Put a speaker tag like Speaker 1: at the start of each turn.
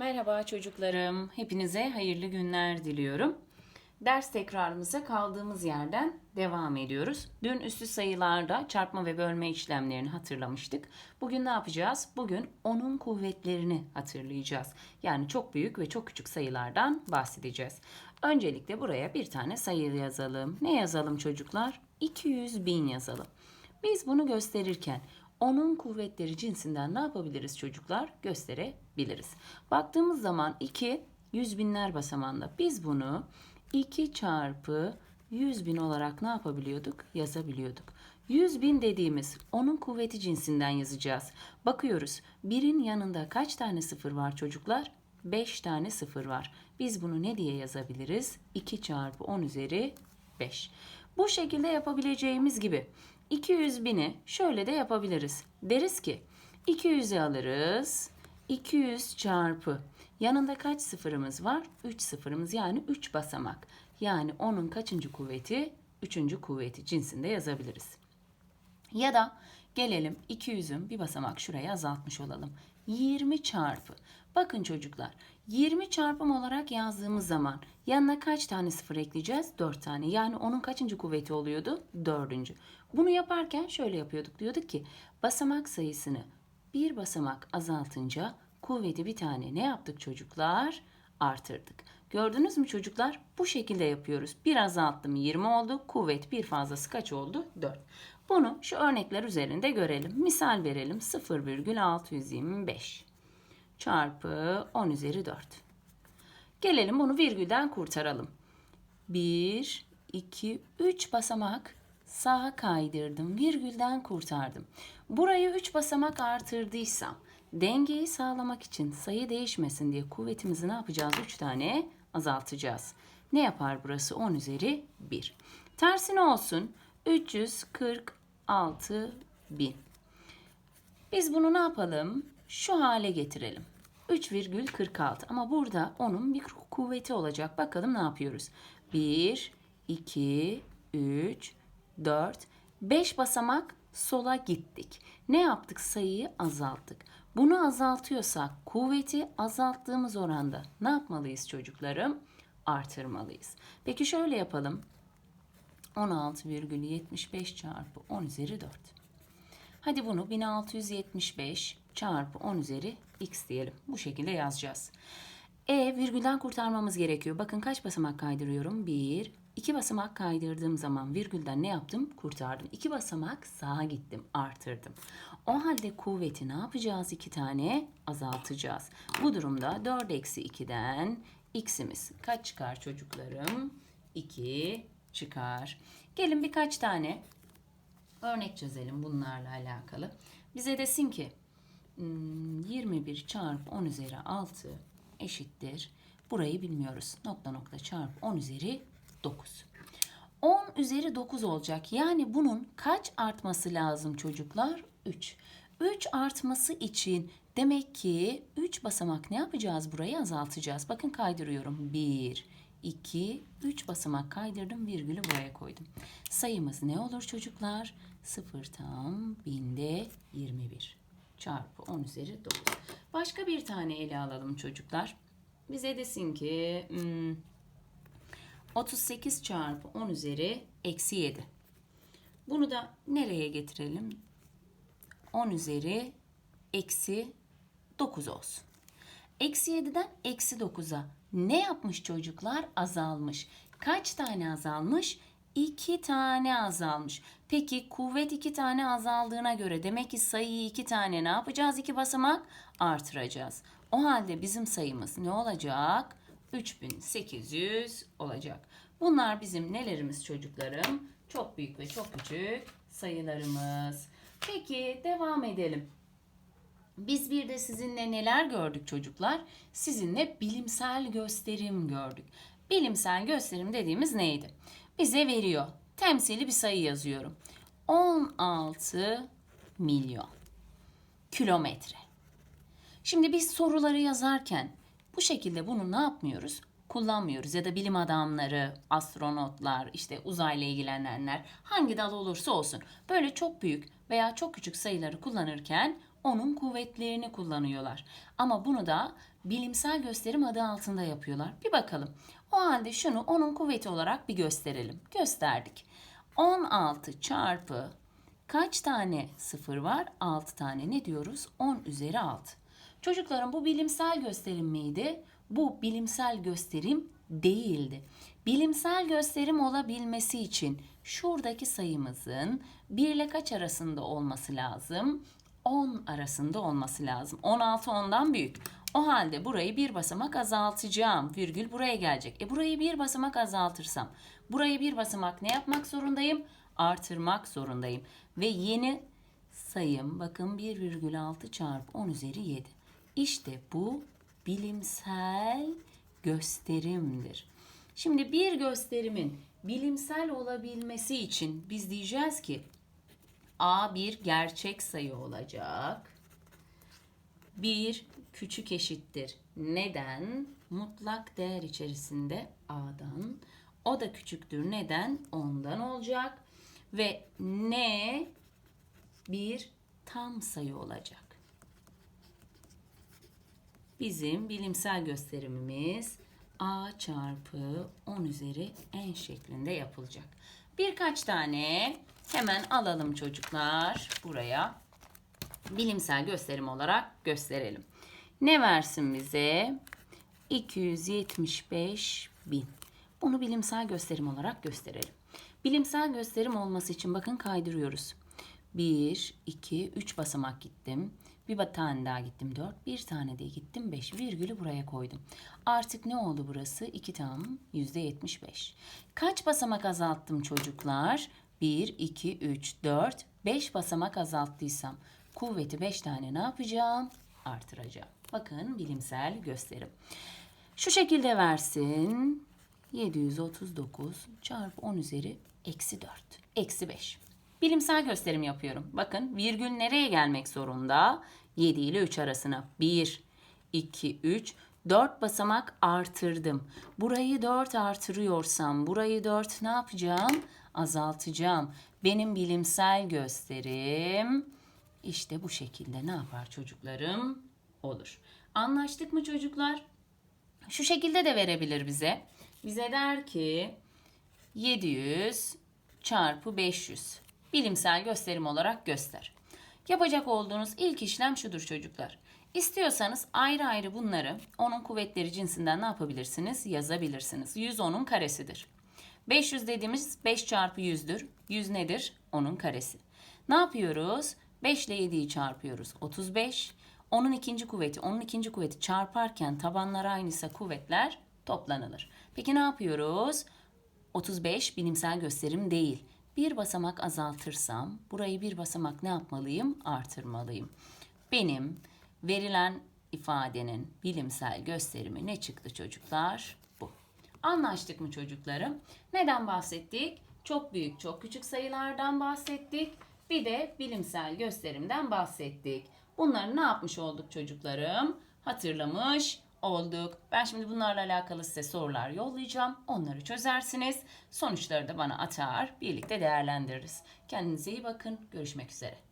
Speaker 1: Merhaba çocuklarım. Hepinize hayırlı günler diliyorum. Ders tekrarımıza kaldığımız yerden devam ediyoruz. Dün üstü sayılarda çarpma ve bölme işlemlerini hatırlamıştık. Bugün ne yapacağız? Bugün onun kuvvetlerini hatırlayacağız. Yani çok büyük ve çok küçük sayılardan bahsedeceğiz. Öncelikle buraya bir tane sayı yazalım. Ne yazalım çocuklar? 200 bin yazalım. Biz bunu gösterirken onun kuvvetleri cinsinden ne yapabiliriz çocuklar? Gösterebiliriz. Baktığımız zaman 2 yüz binler basamağında biz bunu 2 çarpı 100 bin olarak ne yapabiliyorduk? Yazabiliyorduk. 100 bin dediğimiz onun kuvveti cinsinden yazacağız. Bakıyoruz birin yanında kaç tane sıfır var çocuklar? 5 tane sıfır var. Biz bunu ne diye yazabiliriz? 2 çarpı 10 üzeri 5. Bu şekilde yapabileceğimiz gibi 200 bini şöyle de yapabiliriz. Deriz ki 200'ü alırız. 200 çarpı yanında kaç sıfırımız var? 3 sıfırımız yani 3 basamak. Yani onun kaçıncı kuvveti? 3. kuvveti cinsinde yazabiliriz. Ya da gelelim 200'ün bir basamak şuraya azaltmış olalım. 20 çarpı. Bakın çocuklar 20 çarpım olarak yazdığımız zaman yanına kaç tane sıfır ekleyeceğiz? 4 tane. Yani onun kaçıncı kuvveti oluyordu? Dördüncü. Bunu yaparken şöyle yapıyorduk. Diyorduk ki basamak sayısını bir basamak azaltınca kuvveti bir tane ne yaptık çocuklar? Artırdık. Gördünüz mü çocuklar? Bu şekilde yapıyoruz. Bir azalttım 20 oldu. Kuvvet bir fazlası kaç oldu? 4. Bunu şu örnekler üzerinde görelim. Misal verelim. 0,625 çarpı 10 üzeri 4. Gelelim bunu virgülden kurtaralım. 1, 2, 3 basamak sağa kaydırdım. Virgülden kurtardım. Burayı 3 basamak artırdıysam dengeyi sağlamak için sayı değişmesin diye kuvvetimizi ne yapacağız? 3 tane azaltacağız. Ne yapar burası? 10 üzeri 1. Tersine olsun. 346 bin. Biz bunu ne yapalım? Şu hale getirelim. 3,46 ama burada onun bir kuvveti olacak. Bakalım ne yapıyoruz? 1, 2, 3, 4, 5 basamak sola gittik. Ne yaptık? Sayıyı azalttık. Bunu azaltıyorsak kuvveti azalttığımız oranda ne yapmalıyız çocuklarım? Artırmalıyız. Peki şöyle yapalım. 16,75 çarpı 10 üzeri 4. Hadi bunu 1675 çarpı 10 üzeri x diyelim. Bu şekilde yazacağız. E virgülden kurtarmamız gerekiyor. Bakın kaç basamak kaydırıyorum? 1, 2 basamak kaydırdığım zaman virgülden ne yaptım? Kurtardım. 2 basamak sağa gittim, artırdım. O halde kuvveti ne yapacağız? 2 tane azaltacağız. Bu durumda 4 eksi 2'den x'imiz kaç çıkar çocuklarım? 2 çıkar. Gelin birkaç tane örnek çözelim bunlarla alakalı. Bize desin ki 21 çarpı 10 üzeri 6 eşittir. Burayı bilmiyoruz. Nokta nokta çarpı 10 üzeri 9. 10 üzeri 9 olacak. Yani bunun kaç artması lazım çocuklar? 3. 3 artması için demek ki 3 basamak ne yapacağız? Burayı azaltacağız. Bakın kaydırıyorum. 1, 2, 3 basamak kaydırdım. Virgülü buraya koydum. Sayımız ne olur çocuklar? 0 tam binde 21 çarpı 10 üzeri 9. Başka bir tane ele alalım çocuklar. Bize desin ki hmm, 38 çarpı 10 üzeri eksi 7. Bunu da nereye getirelim? 10 üzeri eksi 9 olsun. Eksi 7'den eksi 9'a ne yapmış çocuklar? Azalmış. Kaç tane azalmış? 2 tane azalmış. Peki kuvvet 2 tane azaldığına göre demek ki sayıyı 2 tane ne yapacağız? 2 basamak artıracağız. O halde bizim sayımız ne olacak? 3800 olacak. Bunlar bizim nelerimiz çocuklarım? Çok büyük ve çok küçük sayılarımız. Peki devam edelim. Biz bir de sizinle neler gördük çocuklar? Sizinle bilimsel gösterim gördük. Bilimsel gösterim dediğimiz neydi? Bize veriyor. Temsili bir sayı yazıyorum. 16 milyon kilometre. Şimdi biz soruları yazarken bu şekilde bunu ne yapmıyoruz? Kullanmıyoruz ya da bilim adamları, astronotlar, işte uzayla ilgilenenler hangi dal olursa olsun böyle çok büyük veya çok küçük sayıları kullanırken onun kuvvetlerini kullanıyorlar. Ama bunu da bilimsel gösterim adı altında yapıyorlar. Bir bakalım. O halde şunu onun kuvveti olarak bir gösterelim. Gösterdik. 16 çarpı kaç tane sıfır var? 6 tane. Ne diyoruz? 10 üzeri 6. Çocuklarım bu bilimsel gösterim miydi? Bu bilimsel gösterim değildi. Bilimsel gösterim olabilmesi için şuradaki sayımızın 1 ile kaç arasında olması lazım? 10 arasında olması lazım. 16 ondan büyük. O halde burayı bir basamak azaltacağım. Virgül buraya gelecek. E burayı bir basamak azaltırsam burayı bir basamak ne yapmak zorundayım? Artırmak zorundayım. Ve yeni sayım bakın 1,6 çarpı 10 üzeri 7. İşte bu bilimsel gösterimdir. Şimdi bir gösterimin bilimsel olabilmesi için biz diyeceğiz ki A bir gerçek sayı olacak. Bir küçük eşittir. Neden? Mutlak değer içerisinde A'dan. O da küçüktür. Neden? Ondan olacak. Ve N bir tam sayı olacak. Bizim bilimsel gösterimimiz A çarpı 10 üzeri n şeklinde yapılacak. Birkaç tane hemen alalım çocuklar buraya. Bilimsel gösterim olarak gösterelim. Ne versin bize? 275 bin. Bunu bilimsel gösterim olarak gösterelim. Bilimsel gösterim olması için bakın kaydırıyoruz. 1, 2, 3 basamak gittim. Bir tane daha gittim 4. Bir tane de gittim 5. Virgülü buraya koydum. Artık ne oldu burası? 2 tam %75. Kaç basamak azalttım çocuklar? 1, 2, 3, 4, 5 basamak azalttıysam kuvveti 5 tane ne yapacağım? Artıracağım. Bakın bilimsel gösterim. Şu şekilde versin. 739 çarpı 10 üzeri eksi 4. Eksi 5. Bilimsel gösterim yapıyorum. Bakın virgül nereye gelmek zorunda? 7 ile 3 arasına. 1, 2, 3, 4 basamak artırdım. Burayı 4 artırıyorsam burayı 4 ne yapacağım? Azaltacağım. Benim bilimsel gösterim işte bu şekilde ne yapar çocuklarım? Olur. Anlaştık mı çocuklar? Şu şekilde de verebilir bize. Bize der ki 700 çarpı 500 bilimsel gösterim olarak göster. Yapacak olduğunuz ilk işlem şudur çocuklar. İstiyorsanız ayrı ayrı bunları onun kuvvetleri cinsinden ne yapabilirsiniz? Yazabilirsiniz. 100 onun karesidir. 500 dediğimiz 5 çarpı 100'dür. 100 nedir? Onun karesi. Ne yapıyoruz? 5 ile 7'yi çarpıyoruz. 35. Onun ikinci kuvveti, onun ikinci kuvveti çarparken tabanlar aynıysa kuvvetler toplanılır. Peki ne yapıyoruz? 35 bilimsel gösterim değil. Bir basamak azaltırsam burayı bir basamak ne yapmalıyım? Artırmalıyım. Benim verilen ifadenin bilimsel gösterimi ne çıktı çocuklar? Bu. Anlaştık mı çocuklarım? Neden bahsettik? Çok büyük, çok küçük sayılardan bahsettik. Bir de bilimsel gösterimden bahsettik. Bunları ne yapmış olduk çocuklarım? Hatırlamış olduk. Ben şimdi bunlarla alakalı size sorular yollayacağım. Onları çözersiniz. Sonuçları da bana atar. Birlikte değerlendiririz. Kendinize iyi bakın. Görüşmek üzere.